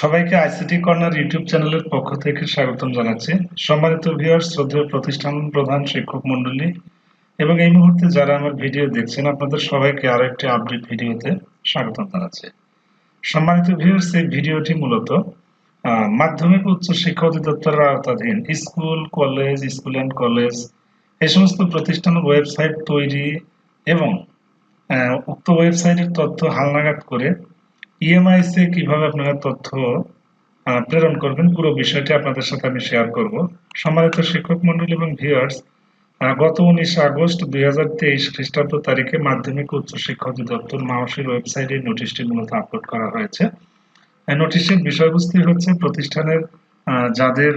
সবাইকে ICT corner YouTube চ্যানেলের পক্ষ থেকে স্বাগতম জানাচ্ছি। সম্মানিত ভিউয়ার্স শ্রদ্ধেয় প্রতিষ্ঠান প্রধান শিক্ষক মন্ডলী এবং এই মুহূর্তে যারা আমার ভিডিও দেখছেন, আপনাদের সবাইকে আরও একটি আপডেট ভিডিওতে স্বাগতম জানাচ্ছি। সম্মানিত ভিউয়ার্স এই ভিডিওটি মূলত মাধ্যমিক উচ্চ শিক্ষা অধিদপ্তরের আওতাধীন school, college, school and college এই সমস্ত প্রতিষ্ঠানের ওয়েবসাইট তৈরি এবং উক্ত ওয়েবসাইটের তথ্য হালনাগাদ করে ইএমআইস এ কীভাবে আপনারা তথ্য প্রেরণ করবেন, পুরো বিষয়টি আপনাদের সাথে আমি শেয়ার করব। সম্মানিত শিক্ষক মন্ডলী এবং ভিউয়ার্স গত উনিশে আগস্ট দুই হাজার তেইশ খ্রিস্টাব্দ তারিখে মাধ্যমিক উচ্চ শিক্ষা অধিদপ্তর মাওসির ওয়েবসাইটে নোটিশটি মূলত আপলোড করা হয়েছে। নোটিশের বিষয়বস্তু হচ্ছে প্রতিষ্ঠানের যাদের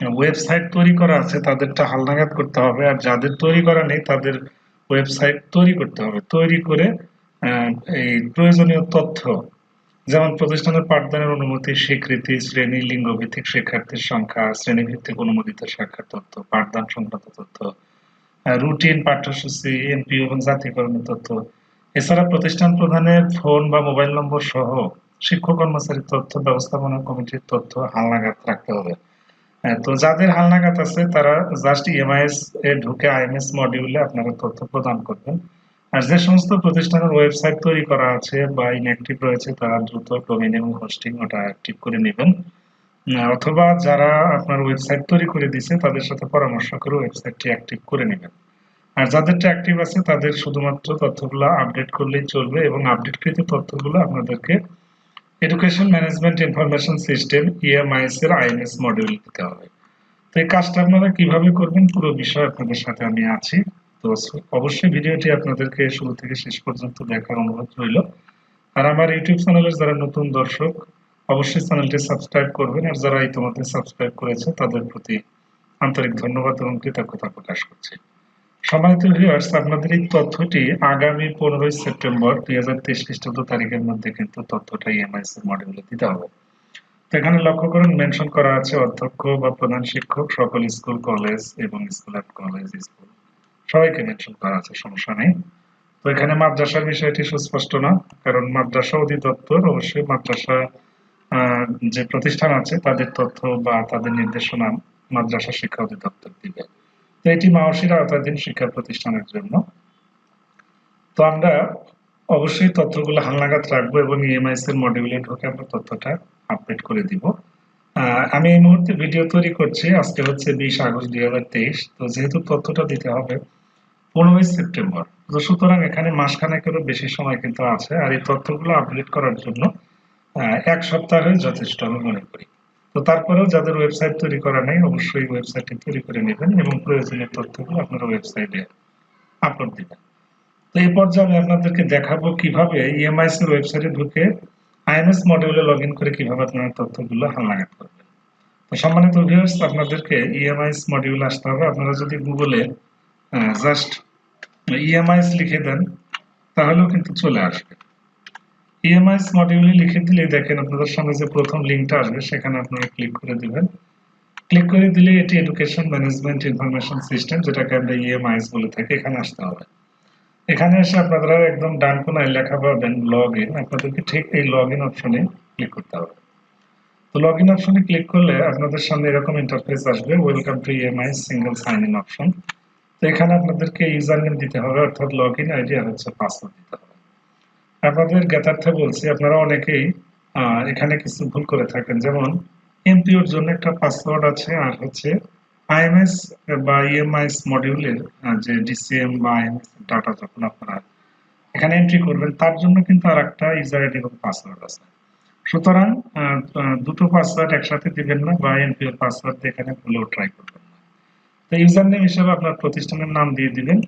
ওয়েবসাইট তৈরি করা আছে তাদেরটা হালনাগাদ করতে হবে, আর যাদের তৈরি করা নেই তাদের ওয়েবসাইট তৈরি করতে হবে। তৈরি করে এই প্রয়োজনীয় তথ্য যেমন প্রতিষ্ঠানের পাঠদানের অনুমতি, স্বীকৃতি, শ্রেণি লিঙ্গ ভিত্তিক শিক্ষার্থীর সংখ্যা, শ্রেণীভিত্তিক অনুমোদিত শিক্ষার তথ্য, পাঠদান সংক্রান্ত তথ্য রুটিন পাঠ্যসূচি এমপি এবং জাতীয়করণের তথ্য। এছাড়া প্রতিষ্ঠান প্রধানের ফোন বা মোবাইল নম্বর সহ শিক্ষক কর্মচারীর তথ্য, ব্যবস্থাপনা কমিটির তথ্য হালনাগাদ রাখতে হবে। তো যাদের হালনাগাদ আছে তারা জাস্ট ইএমআইএস এ ঢুকে আইএমএস মডিউলে আপনারা তথ্য প্রদান করবেন। আর যে সমস্ত প্রতিষ্ঠানের ওয়েবসাইট তৈরি করা আছে বা ইনঅ্যাক্টিভ রয়েছে, তারা দ্রুত ডোমেইন এবং হোস্টিং ওটা অ্যাক্টিভ করে নেবেন। অথবা যারা আপনার ওয়েবসাইট তৈরি করে দিছে, তাদের সাথে পরামর্শ করে ওয়েবসাইটটি অ্যাক্টিভ করে নেবেন। আর যাদেরটা অ্যাক্টিভ আছে, তাদের শুধুমাত্র তথ্যগুলো আপডেট করলেই চলবে এবং আপডেটকৃত তথ্যগুলো আপনাদেরকে education management information system EMIS এর আইএনএস মডিউল দিতে হবে। তো এই কাজটা আপনারা কীভাবে করবেন, পুরো বিষয় আপনাদের সাথে আমি আছি। তো অবশ্যই ভিডিওটি আপনাদেরকে শুরু থেকে শেষ পর্যন্ত দেখার অনুরোধ রইল। আর আমার ইউটিউব চ্যানেলের যারা নতুন দর্শক, অবশ্যই চ্যানেলটি সাবস্ক্রাইব করবেন। আর যারা ইতিমধ্যে সাবস্ক্রাইব করেছে, তাদের প্রতি আন্তরিক ধন্যবাদ এবং কৃতজ্ঞতা প্রকাশ করছি। সম্মানিত ভিউয়ার্স আপনাদের এই তথ্যটি আগামী পনেরোই সেপ্টেম্বর দুই হাজার তেইশ খ্রিস্টাব্দ তারিখের মধ্যে কিন্তু তথ্যটা ইএমআইএস এর মডেলে দিতে হবে। তো এখানে লক্ষ্য করুন মেনশন করা আছে অধ্যক্ষ বা প্রধান শিক্ষক, সকল স্কুল, কলেজ এবং স্কুল অ্যান্ড কলেজ স্কুল। সবাইকে মেনশন করা আছে, সমস্যা নেই। তো এখানে মাদ্রাসার বিষয়টি সুস্পষ্ট না, কারণ মাদ্রাসা অধিদপ্তর অবশ্যই মাদ্রাসা যে প্রতিষ্ঠান আছে, তাদের তথ্য বা তাদের নির্দেশনা মাদ্রাসা শিক্ষা অধিদপ্তর দিবে। তো এটি মাওসির আওতাধীন শিক্ষা প্রতিষ্ঠানের জন্য। তো আমরা অবশ্যই তথ্যগুলো হালনাগাদ রাখব এবং ইএমআইএস এর মডিউলে ঢুকে আমরা তথ্যটা আপডেট করে দিব। আমি এই মুহূর্তে ভিডিও তৈরি করছি। আজকে হচ্ছে বিশ আগস্ট দুই হাজার তেইশ। তো যেহেতু তথ্যটা দিতে হবে পনেরোই সেপ্টেম্বর। তো সুতরাং এখানে মাসখানেকেরও বেশি সময় কিন্তু আছে আর এই তথ্যগুলো আপডেট করার জন্য এক সপ্তাহের যথেষ্ট আমি মনে করি। তো তারপরেও যাদের ওয়েবসাইট তৈরি করা নেই, অবশ্যই ওয়েবসাইটটি তৈরি করে নেবেন এবং প্রয়োজনীয় তথ্যগুলো আপনারা ওয়েবসাইটে আপলোড দেবেন। তো এই পর্যায়ে আমি আপনাদেরকে দেখাবো কীভাবে ইএমআইএস এর ওয়েবসাইটে ঢুকে আইএমএস মডিউলে লগ ইন করে কীভাবে আপনারা তথ্যগুলো হালনাগাদ করবেন। তো সম্মানিত ভিউয়ার্স আপনাদেরকে ইএমআইএস মডিউল আসতে হবে। আপনারা যদি গুগলে জাস্ট ইএমআইএস লিখে দেন, তাহলেও কিন্তু চলে আসবে। ইএমআইএস মডিউলে লিখে দিলে দেখেন আপনাদের সামনে যে প্রথম লিঙ্কটা আসবে, সেখানে আপনারা ক্লিক করে দিবেন। ক্লিক করে দিলে এটি এডুকেশন ম্যানেজমেন্ট ইনফরমেশন সিস্টেম যেটাকে আমরা ইএমআইএস বলে থাকি, এখানে আসতে হবে। এখানে এসে আপনারা একদম ডান কোনায় লেখা পাবেন লগ ইন আপনাদেরকে ঠিক এই লগ ইন অপশনে ক্লিক করতে হবে। তো লগ ইন অপশনে ক্লিক করলে আপনাদের সামনে এরকম ইন্টারফেস আসবে welcome to EMI single sign in option তো এখানে আপনাদেরকে ইউজার নেম দিতে হবে, অর্থাৎ লগ ইন আইডি আর হচ্ছে পাসওয়ার্ড দিতে হবে। আপনাদের জ্ঞাতার্থে বলছি, আপনারা অনেকেই এখানে কিছু ভুল করে থাকেন। যেমন এমপিওর জন্য একটা পাসওয়ার্ড আছে, আর হচ্ছে আইএমএস বা ইএমআইএস মডিউলের যে ডিসিএম বা আইএমএস ডাটা যখন আপনারা এখানে এন্ট্রি করবেন, তার জন্য কিন্তু আর একটা ইউজার আইডি এবং পাসওয়ার্ড আছে। সুতরাং দুটো পাসওয়ার্ড একসাথে দিবেন না বা এমপিওর পাসওয়ার্ড এখানে ভুলেও ট্রাই করবেন। তো ইউজার নেম হিসেবে আপনার প্রতিষ্ঠানের নাম দিয়ে দিবেন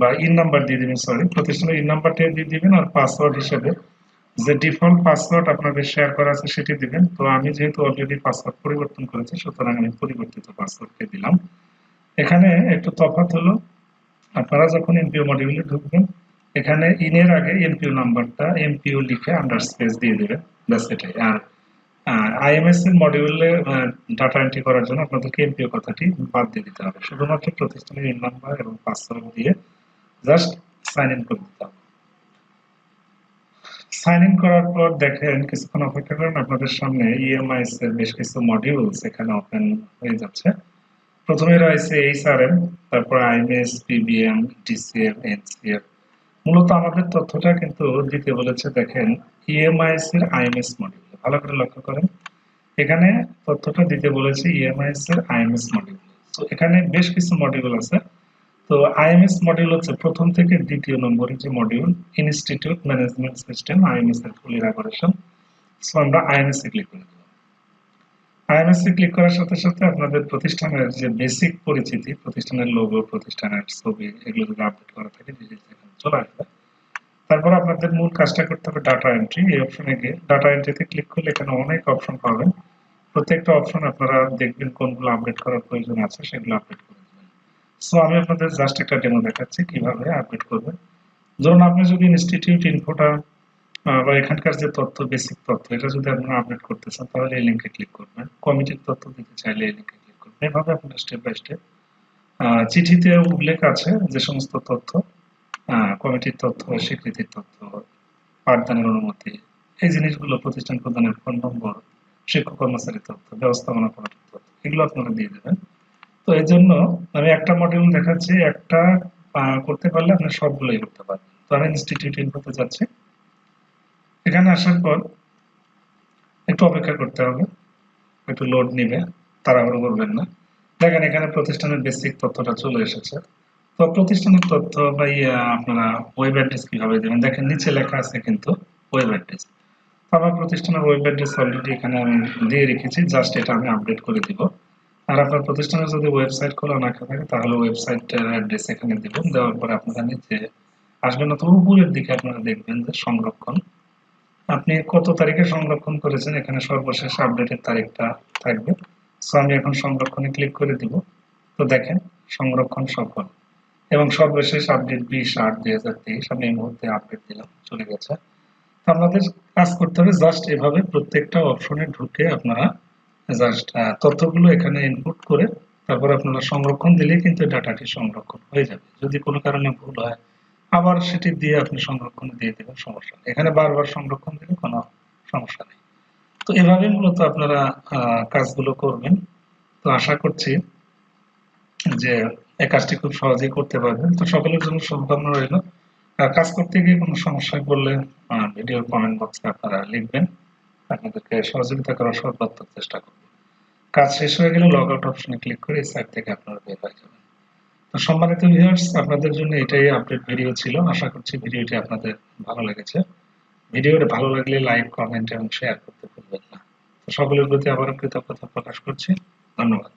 বা ইন নাম্বার দিয়ে দিবেন সরি প্রতিষ্ঠানের ইন নাম্বারটা দিয়ে দিবেন আর পাসওয়ার্ড হিসেবে যে ডিফল্ট পাসওয়ার্ড আপনাদের শেয়ার করা আছে সেটি দিবেন। তো আমি যেহেতু অলরেডি পাসওয়ার্ড পরিবর্তন করেছি, সুতরাং আমি পরিবর্তিত পাসওয়ার্ডকে দিলাম। এখানে একটু তফাৎ হলো, আপনারা যখন এমপিও মডিউলে ঢুকবেন, এখানে ইনের আগে এমপিও নাম্বারটা এমপিও লিখে আন্ডার স্পেস দিয়ে দিবেন, ব্যাস এটাই। আর আইএমএস এর মডিউলে ডাটা এন্ট্রি করার জন্য আপনাদেরকে এমপিও কথাটি বাদ দিয়ে দিতে হবে। শুধুমাত্র প্রতিষ্ঠানের ইন নাম্বার এবং পাসওয়ার্ড দিয়ে জাস্ট সাইন ইন করে দিতে হবে। সাইন ইন করার পর দেখেন, কিছুক্ষণ অপেক্ষা করেন, আপনাদের সামনে ইএমআইস এর বেশ কিছু মডিউলস এখানে ওপেন হয়ে যাচ্ছে। প্রথমে রয়েছে এইচআরএম তারপর আইএমএস পিবিএম ডিসিএম এনসিএফ মূলত আমাদের তথ্যটা কিন্তু দিতে বলেছে, দেখেন ইএমআইএস এর আইএমএস মডিউল ভালো করে লক্ষ্য করেন। এখানে তথ্যটা দিতে বলেছে ইএমআইএস এর আইএমএস মডিউল তো এখানে বেশ কিছু মডিউল আছে। তো আইএমএস মডিউল হচ্ছে প্রথম থেকে দ্বিতীয় নম্বরের যে module institute management system IMS এর ফুল ইলাবোরেশন সো আমরা আইএমএস এ ক্লিক করে দেব আইএমএস এ ক্লিক করার সাথে সাথে আপনাদের প্রতিষ্ঠানের যে বেসিক পরিচিতি, প্রতিষ্ঠানের লোগো প্রতিষ্ঠানের ছবি, এগুলো যদি আপডেট করা থাকে ডিটেইলস এখানে চলে আসবে তারপর আপনাদের মূল কাজটা করতে হবে ডাটা এন্ট্রি এই অপশনে গিয়ে ডাটা এন্ট্রিতে ক্লিক করলে এখানে অনেক অপশন পাবেন। প্রত্যেকটা অপশন আপনারা দেখবেন কোনগুলো আপডেট করার প্রয়োজন আছে, সেগুলো আপডেট করে দেবেন। সো আমি আপনাদের জাস্ট একটা ডেমো দেখাচ্ছি কীভাবে আপডেট করবেন। ধরুন আপনি যদি ইনস্টিটিউট ইনফোটা বা এখানকার যে তথ্য বেসিক তথ্য, এটা যদি আপনারা আপডেট করতে চান, তাহলে এই লিঙ্কে ক্লিক করবেন। কমিটির তথ্য দিতে চাইলে এই লিঙ্কে ক্লিক করবেন। এভাবে আপনারা স্টেপ বাই স্টেপ চিঠিতে উল্লেখ আছে যে সমস্ত তথ্য। কমিটির তথ্য স্বীকৃতির তথ্য, পাঠদানের অনুমতি, এই জিনিসগুলো প্রতিষ্ঠান প্রদানের ফোন নম্বর, শিক্ষক কর্মচারীর তথ্য, ব্যবস্থাপনা কমিটির তথ্য, এগুলো আপনারা দিয়ে দেবেন। তো এই জন্য আমি একটা মডিউল দেখাচ্ছি, একটা করতে পারলে আপনি সবগুলোই করতে পারবেন। তো আমি ইনস্টিটিউট ইনফোতে যাচ্ছি। এখানে আসার পর একটু অপেক্ষা করতে হবে, একটু লোড নিবে, তাড়াহুড়ো করবেন না। দেখেন এখানে প্রতিষ্ঠানের বেসিক তথ্যটা চলে এসেছে। তো প্রতিষ্ঠানের তথ্য বা ইয়ে আপনারা ওয়েব অ্যাড্রেস কীভাবে দেবেন? দেখেন, নিচে লেখা আছে কিন্তু ওয়েব অ্যাড্রেস আমার প্রতিষ্ঠানের ওয়েব অ্যাড্রেস অলরেডি এখানে আমি দিয়ে রেখেছি জাস্ট এটা আমি আপডেট করে দিব। আর আপনার প্রতিষ্ঠানের যদি ওয়েবসাইট খোলা না থাকে, তাহলে ওয়েবসাইটের অ্যাড্রেস এখানে দিবেন দেওয়ার পরে আপনারা নিচে আসবেন অথবা উপরের দিকে আপনারা দেখবেন যে সংরক্ষণ। আপনি কত তারিখে সংরক্ষণ করেছেন, এখানে সর্বশেষ আপডেটের তারিখটা থাকবে। সো আমি এখন সংরক্ষণে ক্লিক করে দিব। তো দেখেন, সংরক্ষণ সফল। এবং সর্বশেষ আপডেট বিশ আট দুই হাজার তেইশ। আমি এই মুহূর্তে আপডেট দিলাম, চলে গেছে। তো আপনাদের কাজ করতে হবে জাস্ট এভাবে প্রত্যেকটা অপশনে ঢুকে আপনারা জাস্ট তথ্যগুলো এখানে ইনপুট করে তারপর আপনারা সংরক্ষণ দিলে কিন্তু ডাটাটি সংরক্ষণ হয়ে যাবে। যদি কোনো কারণে ভুল হয়, আবার সেটি দিয়ে আপনি সংরক্ষণ দিয়ে দেবেন, সমস্যা নেই। এখানে বারবার সংরক্ষণ দিলে কোনো সমস্যা নেই। তো এভাবে মূলত আপনারা কাজগুলো করবেন। তো আশা করছি যে এই কাজটি খুব সহজেই করতে পারবেন। তো সকলের জন্য শুভকামনা রইল। কাজ করতে গিয়ে কোনো সমস্যায় পড়লে ভিডিওর কমেন্ট বক্সে আপনারা লিখবেন। আপনাদেরকে সহযোগিতা করার সর্বাত্মক চেষ্টা করব। কাজ শেষ হয়ে গেলে লগ আউট অপশনে ক্লিক করে এই সাইট থেকে আপনারা বের হয়ে যাবেন। তো সম্মানিত ভিউয়ার্স আপনাদের জন্য এটাই আপডেট ভিডিও ছিল। আশা করছি ভিডিওটি আপনাদের ভালো লেগেছে। ভিডিওটি ভালো লাগলে লাইক কমেন্ট এবং শেয়ার করতে ভুলবেন না। তো সকলের প্রতি আবারও কৃতজ্ঞতা প্রকাশ করছি। ধন্যবাদ।